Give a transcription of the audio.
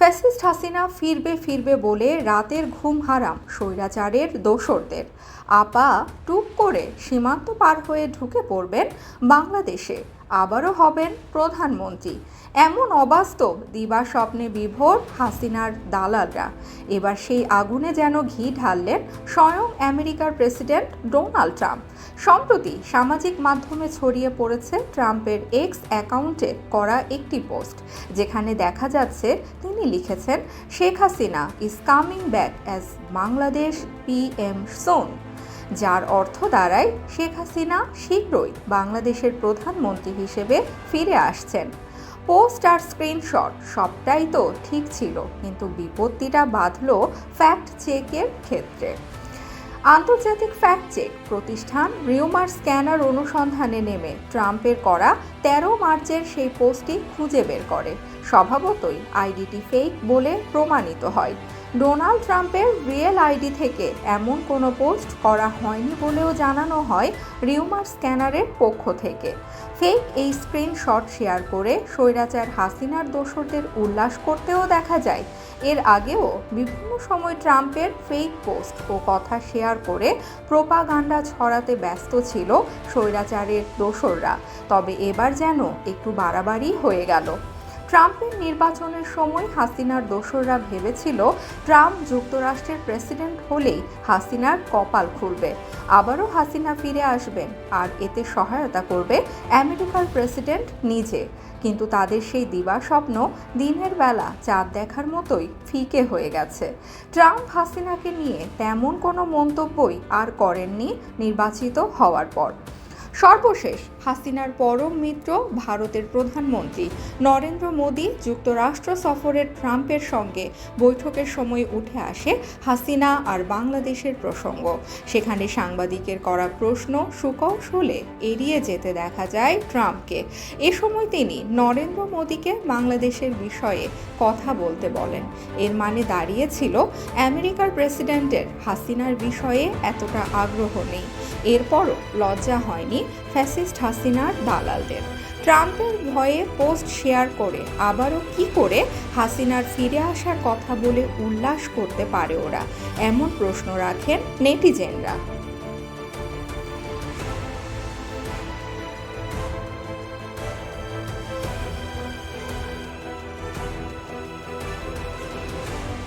Fascist Hasina ফিরবে ফিরবে বলে রাতের ঘুম হারাম স্বৈরাচারের দোসরদের। আপা টুক করে সীমান্ত পার হয়ে ঢুকে পড়বেন বাংলাদেশে। আবারও হবেন প্রধানমন্ত্রী। এমন অবাস্তব দিবা স্বপ্নে বিভোর হাসিনার দালালরা। এবার সেই আগুনে যেন ঘি ঢাললেন স্বয়ং আমেরিকার প্রেসিডেন্ট ডোনাল্ড ট্রাম্প। সম্প্রতি সামাজিক মাধ্যমে ছড়িয়ে পড়েছে ট্রাম্পের এক্স অ্যাকাউন্টে করা একটি পোস্ট, যেখানে দেখা যাচ্ছে তিনি লিখেছেন, Sheikh Hasina is coming back as Bangladesh P M soon. যার অর্থ দাঁড়ায় শেখ হাসিনা শীঘ্রই বাংলাদেশের প্রধানমন্ত্রী হিসেবে ফিরে আসছেন। পোস্ট আর স্ক্রিনশট সবটাই তো ঠিক ছিল, কিন্তু বিপত্তিটা বাঁধল ফ্যাক্ট চেকের ক্ষেত্রে। আন্তর্জাতিক ফ্যাক্ট চেক প্রতিষ্ঠান রিউমার স্ক্যানার অনুসন্ধানে নেমে ট্রাম্পের করা তেরো মার্চের সেই পোস্টটি খুঁজে বের করে। স্বভাবতই আইডিটি ফেক বলে প্রমাণিত হয়। ডোনাল্ড ট্রাম্পের রিয়েল আইডি থেকে এমন কোনো পোস্ট করা হয়নি বলেও জানানো হয় রিউমার স্ক্যানারের পক্ষ থেকে। ফেক এই স্ক্রিনশট শেয়ার করে স্বৈরাচার হাসিনার দোসরদের উল্লাস করতেও দেখা যায়। এর আগেও বিভিন্ন সময় ট্রাম্পের ফেক পোস্ট ও কথা শেয়ার করে প্রোপাগান্ডা ছড়াতে ব্যস্ত ছিল স্বৈরাচারের দোসররা তবে এবার যেন একটু বাড়াবাড়ি হয়ে গেল। ট্রাম্পের নির্বাচনের সময় হাসিনার দোসররা ভেবেছিল ট্রাম্প যুক্তরাষ্ট্রের প্রেসিডেন্ট হলেই হাসিনার কপাল খুলবে। আবারও হাসিনা ফিরে আসবেন, আর এতে সহায়তা করবে আমেরিকার প্রেসিডেন্ট নিজে। কিন্তু তাদের সেই দিবা স্বপ্ন দিনের বেলা চাঁদ দেখার মতোই ফিকে হয়ে গেছে। ট্রাম্প হাসিনাকে নিয়ে তেমন কোনো মন্তব্যই আর করেননি নির্বাচিত হওয়ার পর। সর্বশেষ, হাসিনার পরম মিত্র, ভারতের প্রধানমন্ত্রী। নরেন্দ্র মোদী যুক্তরাষ্ট্র সফরের ট্রাম্পের সঙ্গে বৈঠকের সময় উঠে আসে হাসিনা আর বাংলাদেশের প্রসঙ্গ। সেখানে সাংবাদিকের করা প্রশ্ন সুকৌশলে এড়িয়ে যেতে দেখা যায় ট্রাম্পকে। এ সময় তিনি নরেন্দ্র মোদীকে বাংলাদেশের বিষয়ে কথা বলতে বলেন। এর মানে দাঁড়িয়েছিল আমেরিকার প্রেসিডেন্টের হাসিনার বিষয়ে এতটা আগ্রহ নেই। এরপরও লজ্জা হয়নি ফ্যাসিস্ট হাসিনার দালালদের। ট্রাম্পের ভয়ে পোস্ট শেয়ার করে আবারও কি করে হাসিনার ফিরে আসার কথা বলে উল্লাস করতে পারে ওরা, এমন প্রশ্ন রাখেন নেটিজেনরা।